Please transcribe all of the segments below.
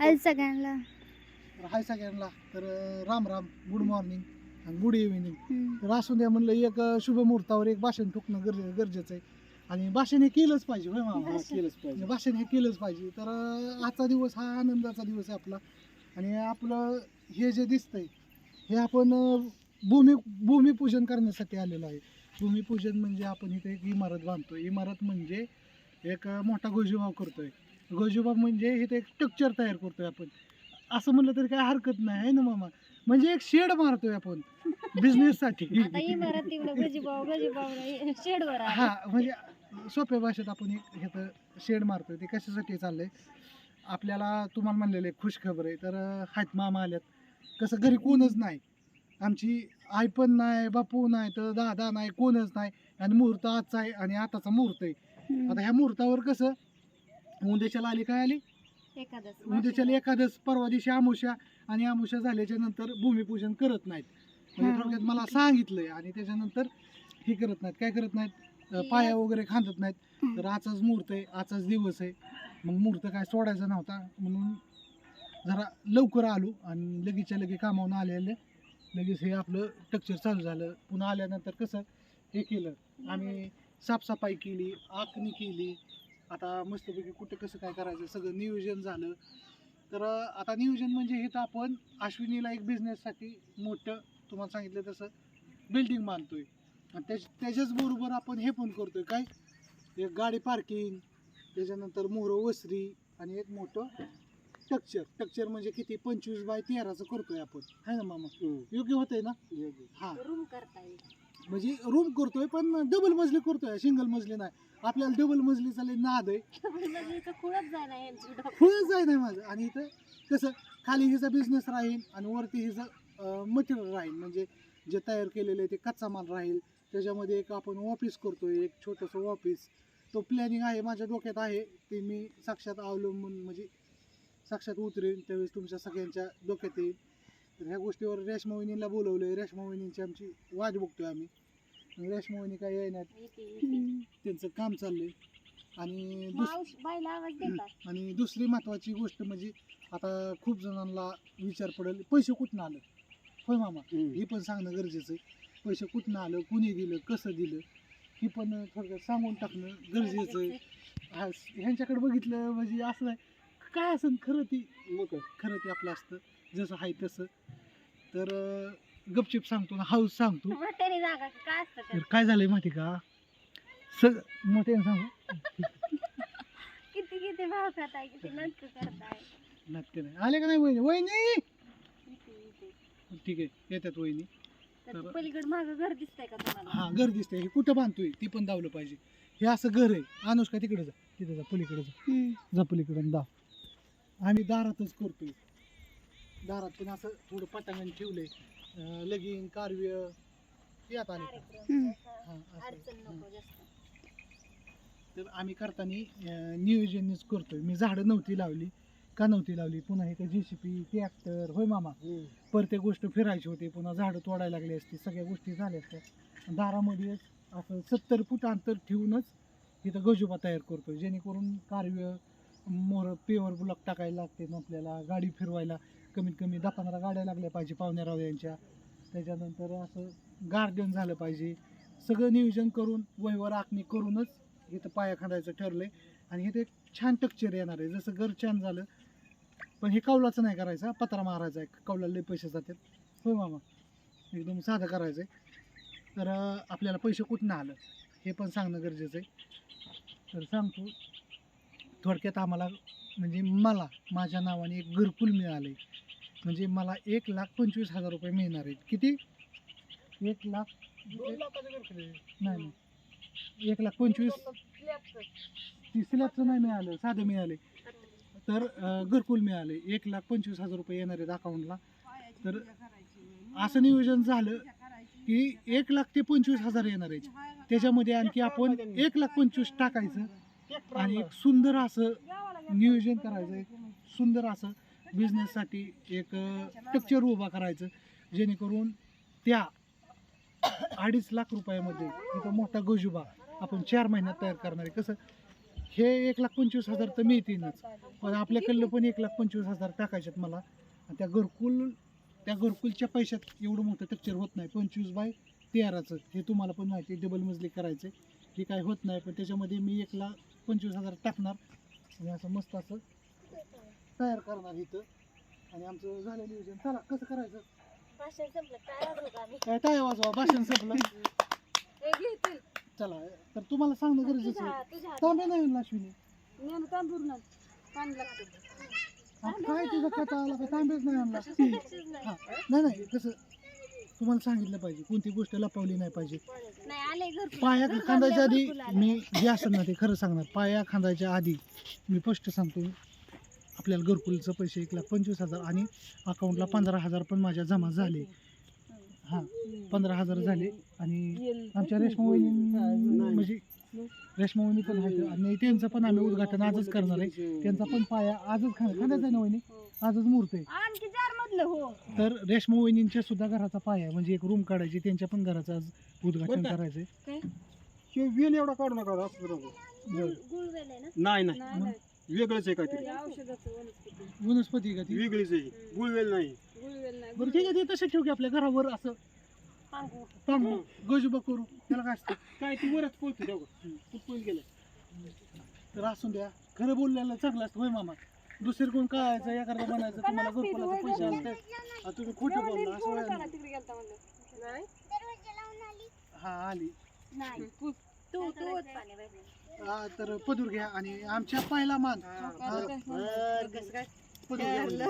हाय सगळ्यांना. तर हाय सगळ्यांना. तर राम राम गुड मॉर्निंग आणि गुड इव्हिनिंग. तर असून द्या म्हणलं एक शुभ मुहूर्तावर एक भाषण ठोकणं गरजे गरजेचं आहे. आणि भाषण हे केलंच पाहिजे होय मामा? केलंच पाहिजे. भाषण हे केलंच पाहिजे. तर आजचा दिवस हा आनंदाचा दिवस आहे आपला. आणि आपलं हे जे दिसतंय हे आपण भूमी भूमिपूजन करण्यासाठी आलेलो आहे. भूमिपूजन म्हणजे आपण इथे एक इमारत बांधतोय. इमारत म्हणजे एक अं, मोठा गोजीबाव करतोय. गोजीबाव म्हणजे इथे एक स्ट्रक्चर तयार करतोय आपण. असं म्हणलं तरी काय हरकत नाही आहे ना मामा? म्हणजे एक शेड मारतोय आपण बिझनेससाठी आता इमारत तिकडं गजीबाव गजीबाव शेडवर आहे. हा म्हणजे सोप्या भाषेत आपण एक ह्याचं शेड मारतोय ते कशासाठी चाललंय? आपल्याला तुम्हाला म्हणलेलं खुश खबर आहे. तर अं, हात मामा आल्यात. कसं घरी कोणच नाही. आमची आई पण नाही बापू नाही तर दादा नाही कोणच नाही. आणि मुहूर्त आजचा आहे आणि आताचा मुहूर्त आहे. आता ह्या मुहूर्तावर कसं उद्याच्याला आली काय आली? एकादश उद्याच्याला परवा दिवशी आमुष्या आणि आमुष्या झाल्याच्यानंतर भूमिपूजन करत नाहीत. म्हणजे. थोडक्यात मला सांगितलंय आणि त्याच्यानंतर हे करत नाहीत. काय करत नाहीत? पाया वगैरे खांदत नाहीत. तर आजचाच मुहूर्त आहे आजचाच दिवस आहे. मग मुहूर्त काय सोडायचा नव्हता. म्हणून जरा लवकर आलो आणि लगेचच्या लगे कामावून आलेले. लगेच हे आपलं स्ट्रक्चर चालू झालं. पुन्हा आल्यानंतर कसं हे केलं. आम्ही साफसफाई केली आखणी केली. आता मस्तपैकी कुठं कसं काय करायचं सगळं नियोजन झालं. तर आता नियोजन म्हणजे हे तर आपण अश्विनीला एक बिझनेससाठी मोठं तुम्हाला सांगितलं तसं बिल्डिंग बांधतोय. आणि त्याच त्याच्याच बरोबर आपण हे पण करतोय. काय? एक गाडी पार्किंग त्याच्यानंतर मोहर वसरी आणि एक मोठं स्ट्रक्चर स्ट्रक्चर म्हणजे किती? पंचवीस बाय तेराचं करतोय आपण. है ना मामा? योग्य होतंय ना? हा. रूम करता येईल. म्हणजे रूम करतोय पण डबल मजली करतोय सिंगल मजली नाही. आपल्याला डबल मजलीचा लय नाद आहे. खुळच जाय ना यांची डोकं. फुलच जाय नाही माझं. आणि इथं कसं खाली हिचा बिझनेस राहील आणि वरती हिचं मटेरियल राहील. म्हणजे जे तयार केलेलं आहे ते कच्चा माल राहील. त्याच्यामध्ये एक आपण ऑफिस करतोय एक छोटंसं ऑफिस तो प्लॅनिंग आहे माझ्या डोक्यात आहे. ते मी साक्षात अवलंबून म्हणजे साक्षात उतरेन. त्यावेळेस तुमच्या सगळ्यांच्या डोक्यात येईल. तर ह्या गोष्टीवर रेशमा वहिनीला बोलवलं आहे रेशमा वहिनींची आमची वाट बघतोय आम्ही. रेशमा वहिनी काय येणार. त्यांचं काम चाललंय. आणि दुस मावशी बाईला आवाज देतात. आणि दुसरी महत्वाची गोष्ट म्हणजे आता खूप जणांना विचार पडेल पैसे कुठनं आलं? होय मामा हे पण सांगणं गरजेचं आहे. पैसे कुठनं आलं कुणी दिलं कसं दिलं हे पण थोडक्यात सांगून टाकणं गरजेचं आहे. हा, ह्यांच्याकडे बघितलं म्हणजे असं आहे काय असेल खरं ती मग खरं ते आपलं असतं. जसं आहे तसं. तर गपचिप सांगतो ना हाऊस सांगतो. मोठ्याने काय असतं तर त्यात? काय झालंय माहिती का? सग मोठ्याने सांगू? किती किती भाव करताय किती नाटक करताय. नाटकं नाही. आले का नाही वहिनी? वहिनी. ठीक आहे येतात वहिनी. तर तर- पलीकडे मागं घर दिसतंय का तुम्हाला? हा घर दिसतंय. हे कुठं बांधतोय? ती पण दावलं पाहिजे. हे असं घर आहे. अनुष्का तिकडे जा. तिथे जा पलीकडे जा. जा पलीकडे दाव. आम्ही दारातच करतोय. दारात पण असं थोडं पटांगण ठेवलंय. अं, लगीन कारव्य यात आले. हा, असं. अडचण. नको जास्त. तर आम्ही करताना नियोजनच करतोय. मी झाडं नव्हती लावली. का नव्हती लावली? पुन्हा हे जी सी पी ट्रॅक्टर होय मामा? प्रत्येक गोष्ट फिरायची होती. पुन्हा झाडं तोडायला लागली असती. सगळ्या गोष्टी झाल्या असत्या. दारामध्येच असं सत्तर फूट अंतर ठेवूनच इथं गजोबा तयार करतोय. जेणेकरून कारव्य मोर पेवर ब्लॉक टाकायला लागते ना आपल्याला गाडी फिरवायला. कमीत कमी दहा पंधरा गाड्या लागल्या पाहिजे पाहुणेराव रावळ्यांच्या त्याच्यानंतर असं गार्डन झालं पाहिजे. सगळं नियोजन करून वहीवर आखणी करूनच इथं पाया खांदायचं ठरलंय. आणि इथं एक छान टक्चर येणार आहे. जसं घर छान झालं पण हे कौलाचं नाही करायचं पत्रा मारायचा आहे. कौलाला लय पैसे जातात. होय मामा एकदम साधं करायचं आहे तर आपल्याला पैसे कुठनं आलं? हे पण सांगणं गरजेचं आहे. तर सांगतो थोडक्यात आम्हाला म्हणजे मला माझ्या नावाने एक घरकुल मिळालं आहे म्हणजे मला एक लाख पंचवीस हजार रुपये मिळणार आहेत. किती? एक लाख नाही नाही. एक लाख पंचवीस. ती स्लॅबचं नाही मिळालं साधं मिळाले. तर घरकुल मिळाले. एक लाख पंचवीस हजार रुपये येणार आहेत अकाउंटला तर असं नियोजन झालं की एक लाख ते पंचवीस हजार येणार आहेत. त्याच्यामध्ये आणखी आपण एक लाख पंचवीस टाकायचं आणि एक सुंदर असं नियोजन करायचं सुंदर असं बिझनेससाठी एक स्ट्रक्चर उभा करायचं. जेणेकरून त्या अडीच लाख रुपयामध्ये तिथं मोठा गजुबा आपण चार महिन्यात तयार करणार आहे. कसं हे एक लाख पंचवीस हजार तर मिळतीलच पण आपल्याकडलं पण एक लाख पंचवीस हजार टाकायच्यात मला. आणि त्या घरकुल त्या घरकुलच्या पैशात एवढं मोठं टक्चर होत नाही. पंचवीस बाय तेराचं हे तुम्हाला पण माहिती आहे डबल मजली करायचं हे काय होत नाही पण त्याच्यामध्ये मी एक लाख पंचवीस हजार टाकणार. आणि असं मस्त असं तयार करणार इथं. आणि आमचं झालं नियोजन. चला कसं करायचं? भाषण संपलं काय आम्ही. काय वाजवा भाषण संपलं. हे घेतील चला तर तुम्हाला सांगणं गरजेचं तुझ्या आहे तुझ्या तांबे नाही ना पाणी लागतं. आता काय तुझं कथा आला का? तांबेच नाही आणला लक्षच नाही. हा नाही नाही कसं तुम्हाला सांगितलं पाहिजे. कोणती गोष्ट लपवली नाही पाहिजे. नाही आले घर पाया खांदायच्या आधी मी जे असेल ना ते खरं सांगणार. पाया खांदायच्या आधी मी स्पष्ट सांगतो. आपल्याला घरकुलचं पैसे एक लाख पंचवीस हजार आणि अकाउंटला पंधरा हजार पण माझ्या जमा झाले. हां पंधरा हजार झाले. आणि आमच्या रेशमा वहिनी म्हणजे रेशमा वहिनी पण आहेत. आणि त्यांचं पण आम्ही उद्घाटन आजच करणार आहे. त्यांचा पण पाया आजच खा खांदायचा आहे ना वहिनी? आजच मुहूर्त आहे आणखी चार मधलं हो. तर रेशमा वहिनींच्या सुद्धा घराचा पाया आहे, म्हणजे एक रूम काढायची त्यांच्या पण घराचं आज उद्घाटन बरं का? करायचंय शिव वेल एवढा काढू नका आहे नाही नाही. वेगळंच आहे काहीतरी. हे औषधाचं वनस्पती. वनस्पती का ती? वेगळीच आहे. गुळवेल नाही. गुळवेल नाही बरं ठीक आहे ते तसे ठेवू की आपल्या घरावर असं? पांगू पांगू गजूबा करू. त्याला काय असतं? काय ती वरच पोलतो तेवढं कुठपर्यंत गेलं तर असून द्या खरं बोललेलं चांगलं असतं होय मामा. दुसरं कोण काय एखादं बनायचं तुम्हाला घरकुलाचे पैसे असते आणि तुम्ही खोटं बोलला असं. तिकडे गेलता म्हणलं. नाही. हा आली. नाही. तू हा, तर पदूर घ्या आणि आमच्या पहिला मान आता काय? कसं काय? पदूर घ्या.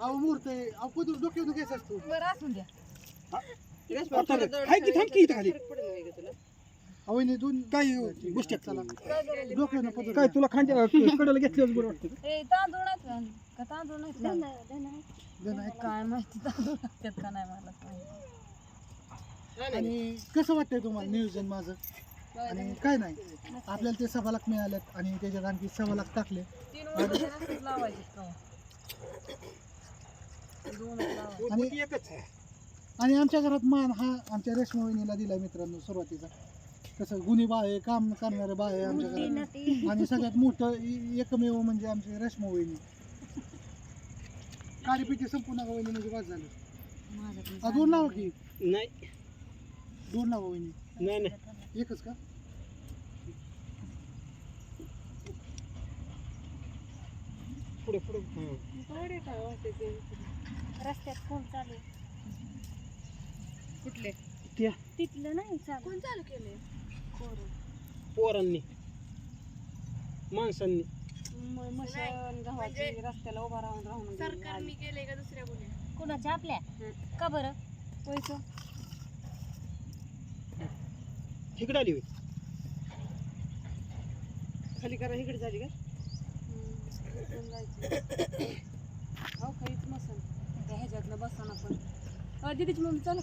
अहो मूर्त आहे अहो पदूर डोक्यावर घ्यायचा असतो बरं असून द्या हाय की थांब की इथं खाली? अहो, दोन गोष्टी चला काय डोक्यावर पदूर काय घ्या. तुला खांद्या कडेला घेतल्याच बरं वाटतं का? ए, तांदूळ नाहीत का? का तांदूळ नाहीत धन का? धन आहे. दोन आहेत. काय माहिती तांदूळ लागतात का नाही मला काय. आणि कसं वाटतंय तुम्हाला नियोजन माझं आणि काय नाही. आपल्याला ते सव्वा लाख मिळाल्यात आणि त्याच्यात आणखी सव्वा लाख टाकले. तीन वर्ष नसतेच लावायचे कवा. दोनच लावायचे. आणि एकच आहे. आणि आमच्या घरात मान हा आमच्या रेशमा वहिनीला दिला मित्रांनो सुरुवातीचा. कसं गुन्हे बा आहे काम करणारे बा आहे आमच्या ती घरात. आणि सगळ्यात मोठं एकमेव म्हणजे आमची रेशमा वहिनी. काळीपिटी संपूर्ण वहिनी म्हणजे वाद झालं. दोन लावा की? नाही. दोन लावा वहिनी. नाही नाही. एकच का? पुढे पुढे. हं. रस्त्यात फोन चालू आहे. कुठले? त्या. तिथलं नाही चालू. कोण चालू केले पोरांनी. माणसांनी. म- मशान गव्हाची रस्त्याला उभा राहून राहून सरकारने केले का दुसऱ्या कोणी कुणाच्या आपल्या. का बरं? पैसा? इकडे आली होय. खाली करा इकडे झाली का? हो त्या ह्याच्यातलं बसाना पण अ, दीदीची मम्मी चालू.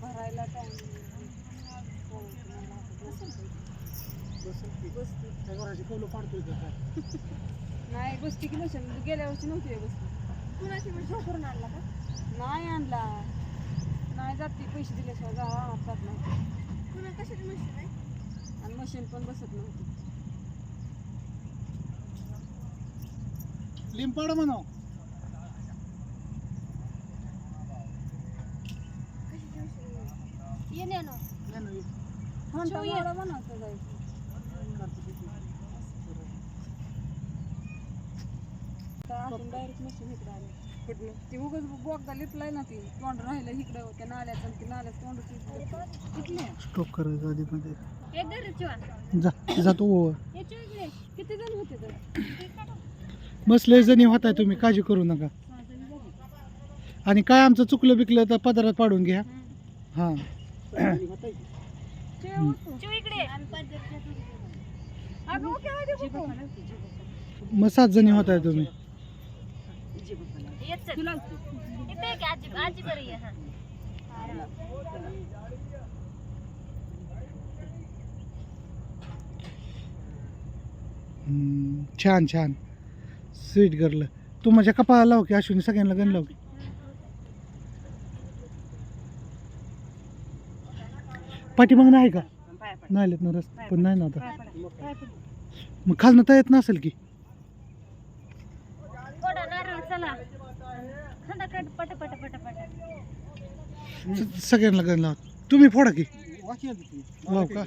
भरायला टाइम कौलं पाडतोय काय? नाही बसती की मशीन गेल्या वर्षी नव्हती बसती. कुणाची म्हणजे करून आणला का? नाही आणला. नाही जात ती पैसे दिल्याशिवाय जा रानात जात नाही. कुणा कशाची मशीन आहे आणि मशीन पण बसत नव्हती. लिंपाड. म्हणता जायचं तर डायरेक्ट मशीन इकडे आले. ती उगाच बोगदा लिपलाय ना ती तोंड राहिलं इकडं त्या नाल्याचं आणि ती तोंड स्टॉप करायचं आधी मध्ये एक घर चिवा जा जातो ओवर याच्या इकडे किती जण होते तर मस्त लय जणी होताय तुम्ही काळजी करू नका सहा जण झाले. आणि काय आमचं चुकलं बिकलं तर पदारात पाडून घ्या. हां. चिव होतो. चिव इकडे अगं ओके होतो. मग सात जणी होताय तुम्ही. तुला इथे आहे की आजी आजी बरं ये हा. हम्म, छान छान. स्वीट गर्ल तू माझ्या कपाळाला लाव की अश्विनी सगळ्यांना गण लाव की. पाठीमागणं आहे का? नाही आलेत ना रस्ते. पण नाही ना आता. मग खालनं तर येत नसेल की? चला. खंडा कट पट पट पट पट. स- सगळ्यांना गण लावा. तुम्ही फोडा की. वाचूया की? तुम्ही. हो का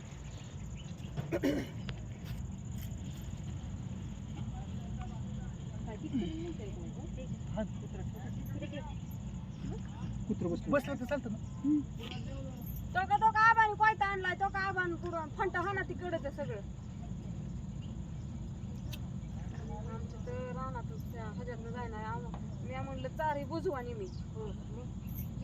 कुत्रं बसलं. बसलं तर चालतं ना. तो का तो का आबाने कोयता आणलाय तो का आबान पुढं फंट हा ना तिकडे ते सगळं. तर त्या जायना आम- मी म्हणलं चारी बुजवा नेहमी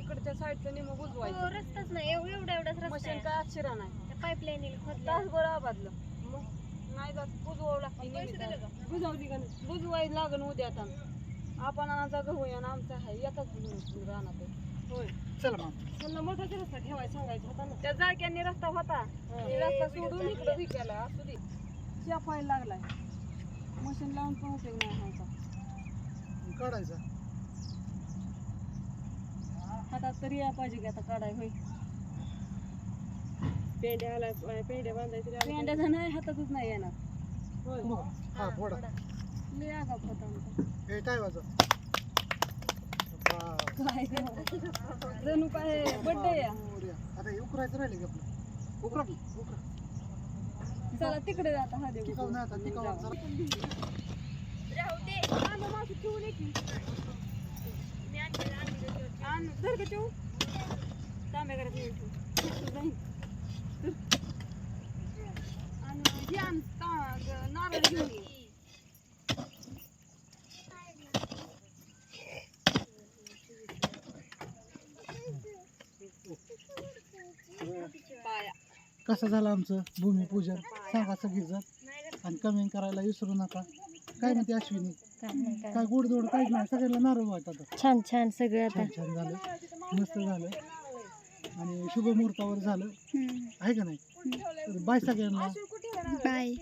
इकडच्या साईडचं नेहमी हो बुजवायचं रस्ताच नाही. एव- एवढा एवढाच रस्ता मशीन आहे. काय अक्षरा नाही. पाईपलाईन खोदल्या. तासभर आबादलं. नाही जात बुजवावं लागते नेहमी बुजवली का नाही? बुजवायला लागन उद्या आता. आपण आमचा गहू आहे आणि आमचा आहे. एकच आहे. होय. चला मग. त्यांना मोठाच रस्ता ठेवायला सांगायचा होता ना. त्या जाळक्यांनी रस्ता होता. ते रस्ता सोडून इकडे विकायला असू दे. शेपायला लागलाय. मशीन लावून पण उपयोग नाही ह्याचा काढायचा. हातात तरी या पाहिजे की आता काढाय होय. पेंड्या आला पेंड्या बांधायचे पेंड्याचा नाही हातातच नाही येणार. होय. हा. फोडा. लय आगाप होता आमचा. हे काय वाजव? काय जणू काय बड्डे या आता हे उकरायचं राहिले की आपलं? उकरा की उकरा. चला तिकडे जाता हा देऊ टिकाऊ नाही आता टिकाऊ जाऊ. आणू मावशी, ठेवून ये की. आण, धर ठेवू. तांब्या घरात नेऊन ठेव. जाईन. आणि हे आण, नारळ घेऊन ये. कसं झालं आमचं भूमिपूजन सांगा सगळीजण आणि कमेंट करायला विसरू नका काय म्हणते अश्विनी? काय गोडधोड काहीच नाही सगळ्यांना नारळ वाटत आता. छान छान सगळं आता. छान छान झालं. मस्त झालं. आणि शुभ मुहूर्तावर झालं आहे का नाही? तर बाय सगळ्यांना? बाय.